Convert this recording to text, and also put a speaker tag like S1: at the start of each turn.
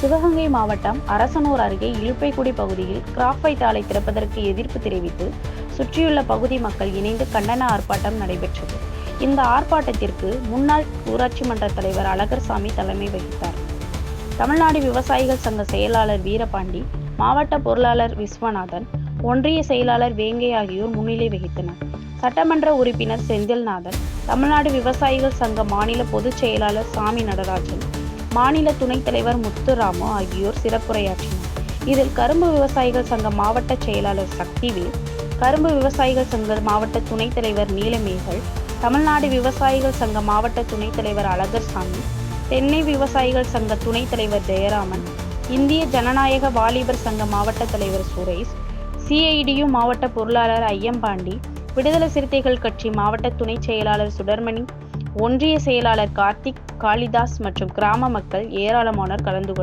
S1: சிவகங்கை மாவட்டம் அரசனூர் அருகே இழுப்பைக்குடி பகுதியில் கிராஃபைட் ஆலை திறப்பதற்கு எதிர்ப்பு தெரிவித்து சுற்றியுள்ள பகுதி மக்கள் இணைந்து கண்டன ஆர்ப்பாட்டம் நடைபெற்றது. இந்த ஆர்ப்பாட்டத்திற்கு முன்னாள் ஊராட்சி மன்ற தலைவர் அழகர்சாமி தலைமை வகித்தார். தமிழ்நாடு விவசாயிகள் சங்க செயலாளர் வீரபாண்டி மாவட்ட பொருளாளர் விஸ்வநாதன் ஒன்றிய செயலாளர் வேங்கை ஆகியோர் முன்னிலை வகித்தனர். சட்டமன்ற உறுப்பினர் செந்தில்நாதன் தமிழ்நாடு விவசாயிகள் சங்க மாநில பொதுச் செயலாளர் சாமி நடராஜன் மாநில துணைத் தலைவர் முத்துராமு ஆகியோர் சிறப்புரையாற்றினர். இதில் கரும்பு விவசாயிகள் சங்க மாவட்ட செயலாளர் சக்திவேல் கரும்பு விவசாயிகள் சங்க மாவட்ட துணைத் தலைவர் நீலமேகல் தமிழ்நாடு விவசாயிகள் சங்க மாவட்ட துணைத் தலைவர் அழகர்சாமி தென்னை விவசாயிகள் சங்க துணைத் தலைவர் ஜெயராமன் இந்திய ஜனநாயக வாலிபர் சங்க மாவட்ட தலைவர் சுரேஷ் சிஐடியு மாவட்ட பொருளாளர் ஐயம்பாண்டி விடுதலை சிறுத்தைகள் கட்சி மாவட்ட துணைச் செயலாளர் சுடர்மணி ஒன்றிய செயலாளர் கார்த்திக் காளிதாஸ் மற்றும் கிராம மக்கள் ஏராளமானோர் கலந்து கொண்டனர்.